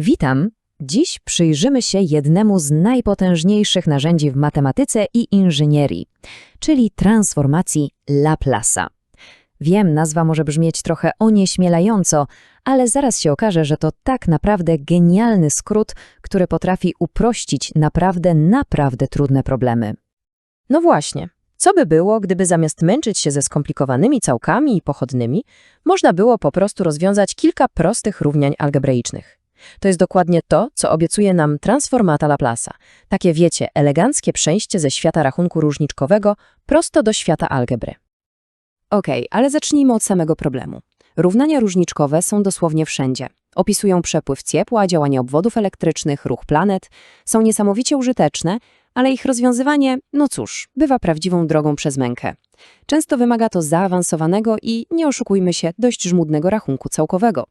Witam. Dziś przyjrzymy się jednemu z najpotężniejszych narzędzi w matematyce i inżynierii, czyli transformacji Laplace'a. Wiem, nazwa może brzmieć trochę onieśmielająco, ale zaraz się okaże, że to tak naprawdę genialny skrót, który potrafi uprościć naprawdę, naprawdę trudne problemy. No właśnie. Co by było, gdyby zamiast męczyć się ze skomplikowanymi całkami i pochodnymi, można było po prostu rozwiązać kilka prostych równań algebraicznych? To jest dokładnie to, co obiecuje nam transformata Laplace'a. Takie, wiecie, eleganckie przejście ze świata rachunku różniczkowego prosto do świata algebry. Okej, ale zacznijmy od samego problemu. Równania różniczkowe są dosłownie wszędzie. Opisują przepływ ciepła, działanie obwodów elektrycznych, ruch planet. Są niesamowicie użyteczne, ale ich rozwiązywanie, no cóż, bywa prawdziwą drogą przez mękę. Często wymaga to zaawansowanego i, nie oszukujmy się, dość żmudnego rachunku całkowego.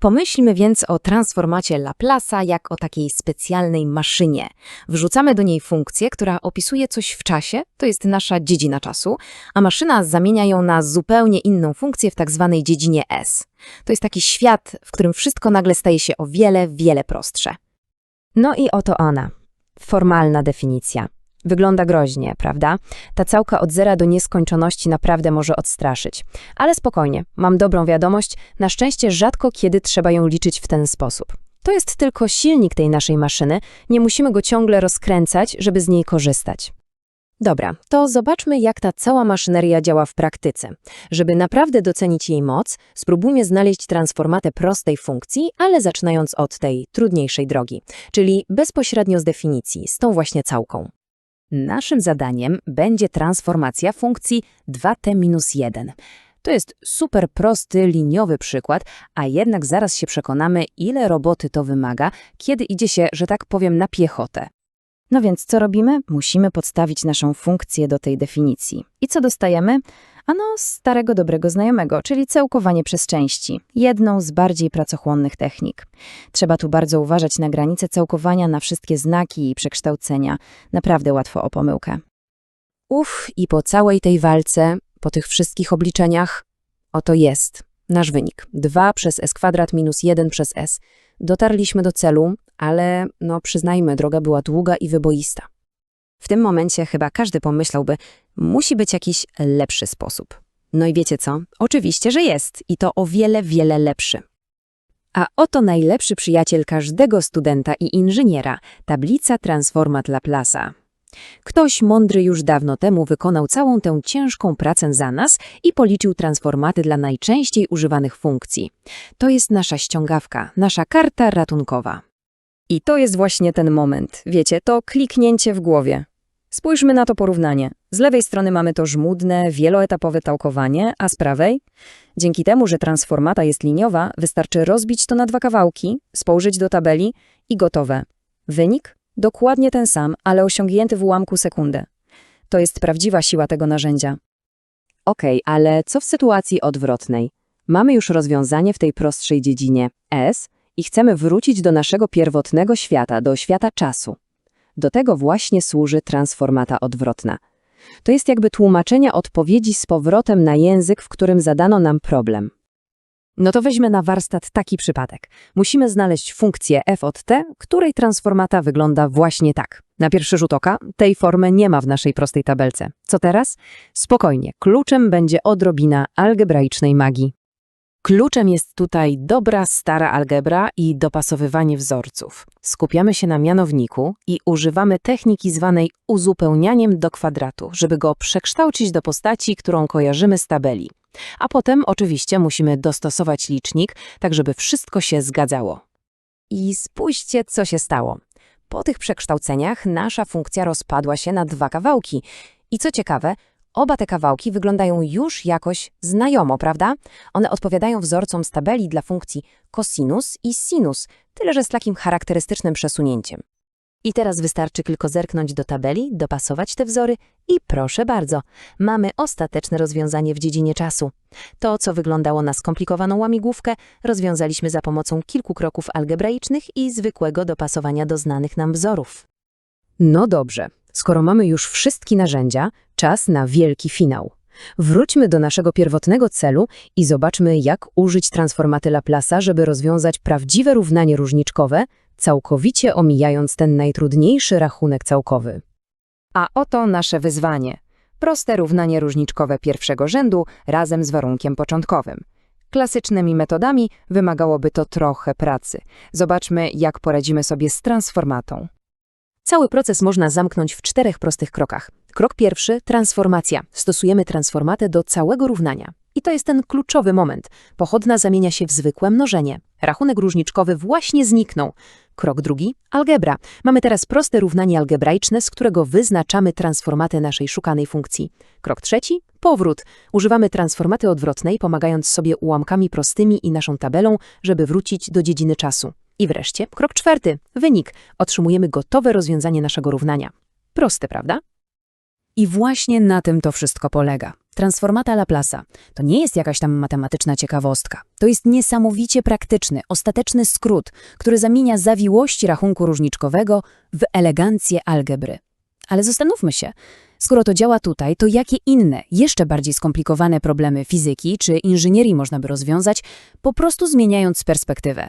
Pomyślmy więc o transformacie Laplace'a jak o takiej specjalnej maszynie. Wrzucamy do niej funkcję, która opisuje coś w czasie, to jest nasza dziedzina czasu, a maszyna zamienia ją na zupełnie inną funkcję w tak zwanej dziedzinie S. To jest taki świat, w którym wszystko nagle staje się o wiele, wiele prostsze. No i oto ona. Formalna definicja. Wygląda groźnie, prawda? Ta całka od zera do nieskończoności naprawdę może odstraszyć. Ale spokojnie, mam dobrą wiadomość, na szczęście rzadko kiedy trzeba ją liczyć w ten sposób. To jest tylko silnik tej naszej maszyny, nie musimy go ciągle rozkręcać, żeby z niej korzystać. Dobra, to zobaczmy, jak ta cała maszyneria działa w praktyce. Żeby naprawdę docenić jej moc, spróbujmy znaleźć transformatę prostej funkcji, ale zaczynając od tej trudniejszej drogi, czyli bezpośrednio z definicji, z tą właśnie całką. Naszym zadaniem będzie transformacja funkcji 2t-1. To jest super prosty, liniowy przykład, a jednak zaraz się przekonamy, ile roboty to wymaga, kiedy idzie się, że tak powiem, na piechotę. No więc co robimy? Musimy podstawić naszą funkcję do tej definicji. I co dostajemy? Ano, starego dobrego znajomego, czyli cełkowanie przez części, jedną z bardziej pracochłonnych technik. Trzeba tu bardzo uważać na granice cełkowania, na wszystkie znaki i przekształcenia. Naprawdę łatwo o pomyłkę. Uff, i po całej tej walce, po tych wszystkich obliczeniach, oto jest nasz wynik. 2 przez s kwadrat minus 1 przez s. Dotarliśmy do celu, ale no przyznajmy, droga była długa i wyboista. W tym momencie chyba każdy pomyślałby, musi być jakiś lepszy sposób. No i wiecie co? Oczywiście, że jest i to o wiele, wiele lepszy. A oto najlepszy przyjaciel każdego studenta i inżyniera, tablica Transformat Laplace'a. Ktoś mądry już dawno temu wykonał całą tę ciężką pracę za nas i policzył transformaty dla najczęściej używanych funkcji. To jest nasza ściągawka, nasza karta ratunkowa. I to jest właśnie ten moment, wiecie, to kliknięcie w głowie. Spójrzmy na to porównanie. Z lewej strony mamy to żmudne, wieloetapowe tałkowanie, a z prawej? Dzięki temu, że transformata jest liniowa, wystarczy rozbić to na dwa kawałki, spojrzeć do tabeli i gotowe. Wynik? Dokładnie ten sam, ale osiągnięty w ułamku sekundę. To jest prawdziwa siła tego narzędzia. Okej, ale co w sytuacji odwrotnej? Mamy już rozwiązanie w tej prostszej dziedzinie S i chcemy wrócić do naszego pierwotnego świata, do świata czasu. Do tego właśnie służy transformata odwrotna. To jest jakby tłumaczenie odpowiedzi z powrotem na język, w którym zadano nam problem. No to weźmy na warsztat taki przypadek. Musimy znaleźć funkcję f od t, której transformata wygląda właśnie tak. Na pierwszy rzut oka tej formy nie ma w naszej prostej tabelce. Co teraz? Spokojnie, kluczem będzie odrobina algebraicznej magii. Kluczem jest tutaj dobra, stara algebra i dopasowywanie wzorców. Skupiamy się na mianowniku i używamy techniki zwanej uzupełnianiem do kwadratu, żeby go przekształcić do postaci, którą kojarzymy z tabeli. A potem oczywiście musimy dostosować licznik, tak żeby wszystko się zgadzało. I spójrzcie, co się stało. Po tych przekształceniach nasza funkcja rozpadła się na dwa kawałki. I co ciekawe, Oba te kawałki wyglądają już jakoś znajomo, prawda? One odpowiadają wzorcom z tabeli dla funkcji cosinus i sinus, tyle że z takim charakterystycznym przesunięciem. I teraz wystarczy tylko zerknąć do tabeli, dopasować te wzory i proszę bardzo, mamy ostateczne rozwiązanie w dziedzinie czasu. To, co wyglądało na skomplikowaną łamigłówkę, rozwiązaliśmy za pomocą kilku kroków algebraicznych i zwykłego dopasowania do znanych nam wzorów. No dobrze, Skoro mamy już wszystkie narzędzia, czas na wielki finał. Wróćmy do naszego pierwotnego celu i zobaczmy, jak użyć transformaty Laplace'a, żeby rozwiązać prawdziwe równanie różniczkowe, całkowicie omijając ten najtrudniejszy rachunek całkowy. A oto nasze wyzwanie. Proste równanie różniczkowe pierwszego rzędu razem z warunkiem początkowym. Klasycznymi metodami wymagałoby to trochę pracy. Zobaczmy, jak poradzimy sobie z transformatą. Cały proces można zamknąć w czterech prostych krokach. Krok pierwszy – transformacja. Stosujemy transformatę do całego równania. I to jest ten kluczowy moment. Pochodna zamienia się w zwykłe mnożenie. Rachunek różniczkowy właśnie zniknął. Krok drugi – algebra. Mamy teraz proste równanie algebraiczne, z którego wyznaczamy transformatę naszej szukanej funkcji. Krok trzeci – powrót. Używamy transformaty odwrotnej, pomagając sobie ułamkami prostymi i naszą tabelą, żeby wrócić do dziedziny czasu. I wreszcie krok czwarty – wynik. Otrzymujemy gotowe rozwiązanie naszego równania. Proste, prawda? I właśnie na tym to wszystko polega. Transformata Laplace'a to nie jest jakaś tam matematyczna ciekawostka. To jest niesamowicie praktyczny, ostateczny skrót, który zamienia zawiłości rachunku różniczkowego w elegancję algebry. Ale zastanówmy się, skoro to działa tutaj, to jakie inne, jeszcze bardziej skomplikowane problemy fizyki czy inżynierii można by rozwiązać, po prostu zmieniając perspektywę?